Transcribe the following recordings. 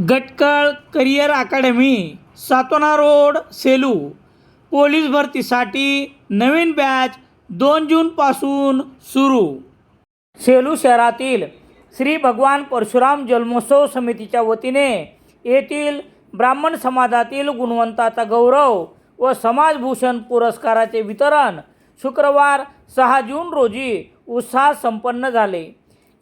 Gatkal career academy Satona road Selu. Police भरतीसाठी नवीन batch दोन जूनपासून सुरू. सेलू शहरातील श्री भगवान परशुराम जन्मोत्सव समितीच्या वतीने येथील ब्राह्मण समाजातील गुणवंताचा गौरव व समाजभूषण पुरस्काराचे वितरण शुक्रवार सहा जून रोजी उत्साहात संपन्न झाले.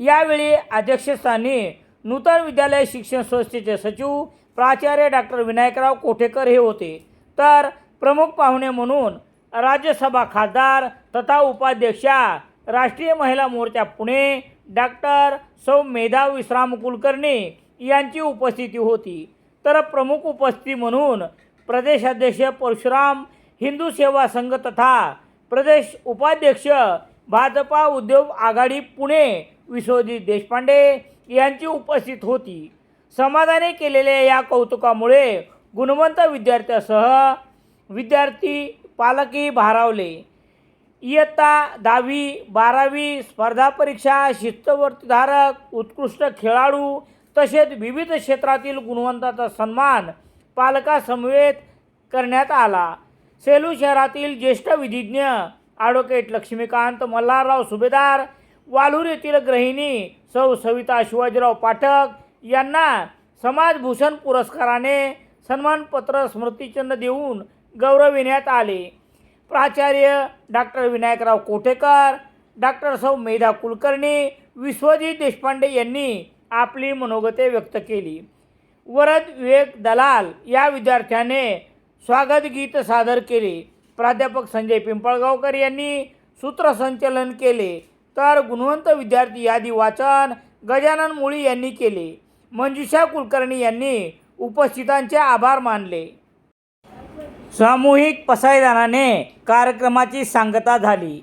यावेळी अध्यक्षस्थानी नूतन विद्यालय शिक्षण संस्थेचे सचिव प्राचार्य डॉक्टर विनायकराव कोठेकर हे होते. तर प्रमुख पाहुणे म्हणून राज्यसभा खासदार तथा उपाध्यक्षा राष्ट्रीय महिला मोर्चा पुणे डॉक्टर सौ मेधा विश्राम कुलकर्णी यांची उपस्थिती होती. तर प्रमुख उपस्थिती म्हणून प्रदेशाध्यक्ष परशुराम हिंदू सेवा संघ तथा प्रदेश उपाध्यक्ष भाजपा उद्योग आघाडी पुणे विश्वजित देशपांडे यांची उपस्थित होती. समाजाने केलेल्या या कौतुकामुळे गुणवंत विद्यार्थ्यासह विद्यार्थी पालकही भारावले. इयत्ता दहावी बारावी स्पर्धा परीक्षा शिस्तवर्तीधारक उत्कृष्ट खेळाडू तसेच विविध क्षेत्रातील गुणवंताचा सन्मान पालकासमवेत करण्यात आला. सेलू शहरातील ज्येष्ठ विधिज्ञ ॲडव्होकेट लक्ष्मीकांत मल्हारराव सुभेदार वालूर येथील गृहिणी सौ सविता शिवाजीराव पाठक यांना समाजभूषण पुरस्काराने सन्मानपत्र स्मृतिचिन्ह देऊन गौरविण्यात आले. प्राचार्य डॉक्टर विनायकराव कोठेकर डॉक्टर सौ मेधा कुलकर्णी विश्वजित देशपांडे यांनी आपली मनोगते व्यक्त केली. वरद विवेक दलाल या विद्यार्थ्याने स्वागत गीत सादर केले. प्राध्यापक संजय पिंपळगावकर यांनी सूत्रसंचलन केले. तर गुणवंत विद्यार्थी यादी वाचन गजानन मुळी यांनी केले. मंजुषा कुलकर्णी यांनी उपस्थितांचे आभार मानले. सामूहिक पसायदानाने कार्यक्रमाची सांगता झाली.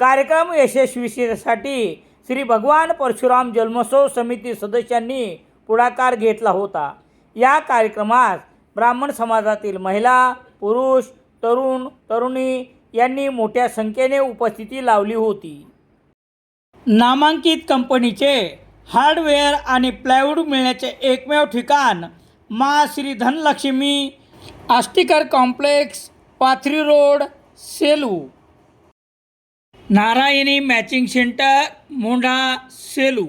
कार्यक्रम यशस्वीसाठी श्री भगवान परशुराम जन्मोत्सव समिती सदस्यांनी पुढाकार घेतला होता. या कार्यक्रमात ब्राह्मण समाजातील महिला पुरुष तरुण तरुणी यांनी मोठ्या संख्येने उपस्थिती लावली होती. नामांकित कंपनीचे हार्डवेअर आणि प्लायवूड मिळण्याचे एकमेव ठिकाण मा Shri Dhanlaxmi Ashtikar complex Pathri road Selu. Narayani matching centre Mondha Selu.